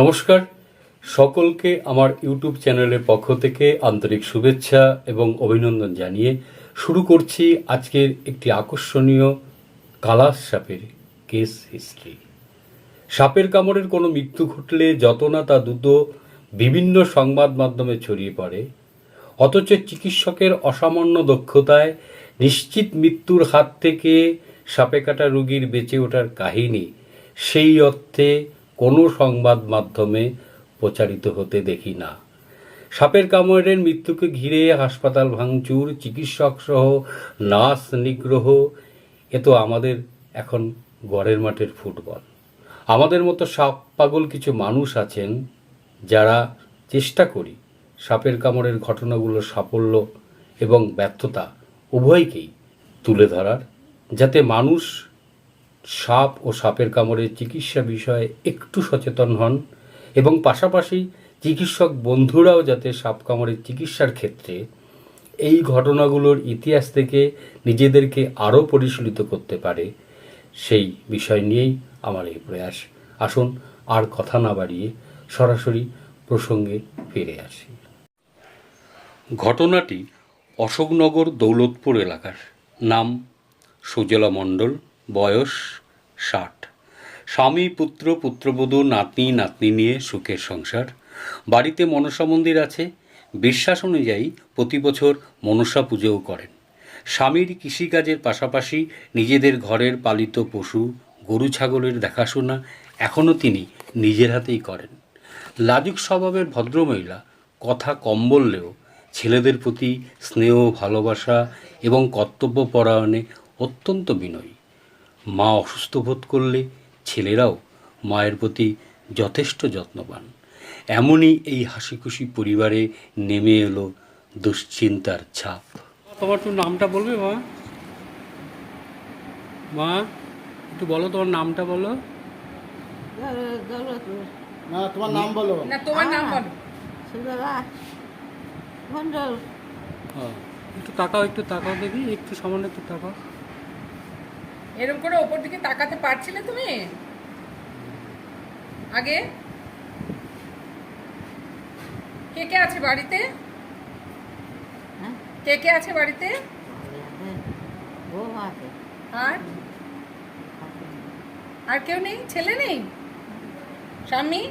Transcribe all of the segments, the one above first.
নমস্কার। সকলকে আমার ইউটিউব চ্যানেলের পক্ষ থেকে আন্তরিক শুভেচ্ছা এবং অভিনন্দন জানিয়ে শুরু করছি আজকের একটি আকর্ষণীয় কালাস সাপের কেস হিস্ট্রি। সাপের কামড়ের কোনো মৃত্যু ঘটলে যত না তা দ্রুত বিভিন্ন সংবাদ মাধ্যমে ছড়িয়ে পড়ে, অথচ চিকিৎসকের অসামান্য দক্ষতায় নিশ্চিত মৃত্যুর হাত থেকে সাপে কাটা রোগীর বেঁচে ওঠার কাহিনী সেই অর্থে কোনো সংবাদ মাধ্যমে প্রচারিত হতে দেখি না। সাপের কামড়ের মৃত্যুকে ঘিরে হাসপাতাল ভাঙচুর, চিকিৎসক সহ নার্স নিগ্রহ, এ তো আমাদের এখন গড়ের মাঠের ফুটবল। আমাদের মতো সাপ পাগল কিছু মানুষ আছেন যারা চেষ্টা করি সাপের কামড়ের ঘটনাগুলোর সাফল্য এবং ব্যর্থতা উভয়কেই তুলে ধরার, যাতে মানুষ সাপ ও সাপের কামড়ের চিকিৎসা বিষয়ে একটু সচেতন হন এবং পাশাপাশি চিকিৎসক বন্ধুরাও যাতে সাপ কামড়ের চিকিৎসার ক্ষেত্রে এই ঘটনাগুলোর ইতিহাস থেকে নিজেদেরকে আরও পরিচালিত করতে পারে, সেই বিষয় নিয়েই আমার এই প্রয়াস। আসুন আর কথা না বাড়িয়ে সরাসরি প্রসঙ্গে ফিরে আসি। ঘটনাটি অশোকনগর দৌলতপুর এলাকার। নাম সুজলা মণ্ডল। বয়স ষাট। স্বামী, পুত্র, পুত্রবধূ, নাতনি নাতনি নিয়ে সুখের সংসার। বাড়িতে মনসা মন্দির আছে। বিশ্বাস অনুযায়ী প্রতি বছর মনসা পুজোও করেন। স্বামীর কৃষিকাজের পাশাপাশি নিজেদের ঘরের পালিত পশু, গরু, ছাগলের দেখাশোনা এখনও তিনি নিজের হাতেই করেন। লাজুক স্বভাবের ভদ্রমহিলা কথা কম বললেও ছেলেদের প্রতি স্নেহ, ভালোবাসা এবং কর্তব্যপরায়ণে অত্যন্ত বিনয়ী। মা অসুস্থ বোধ করলে ছেলেরাও মায়ের প্রতি যথেষ্ট যত্নবান। এমনই এই হাসিখুশি পরিবারে নেমে এলো দুশ্চিন্তার ছাপ। তোমার একটু নামটা বলবে মা? মা একটু বলো তোমার নামটা বলো। না তোমার নাম বলো। না তোমার নাম বলো। হ্যাঁ, একটু তাকাও একটু তাকাও দেখি একটু সামান্য একটু তাকাও। এরকম করে ওপর দিকে তাকাতে পারছিলে তুমি? আগে? কে কে আছে বাড়িতে? হ্যাঁ কে কে আছে বাড়িতে? আর? আর কেউ নেই? ছেলে নেই? স্বামী?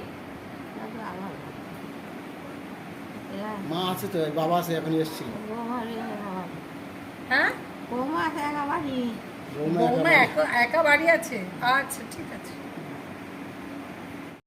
মা আছে তো বাবা আছে এখন এসেছিল। বৌমা রে বাবা হ্যাঁ বৌমা একা বাড়ি আছে? আচ্ছা ঠিক আছে।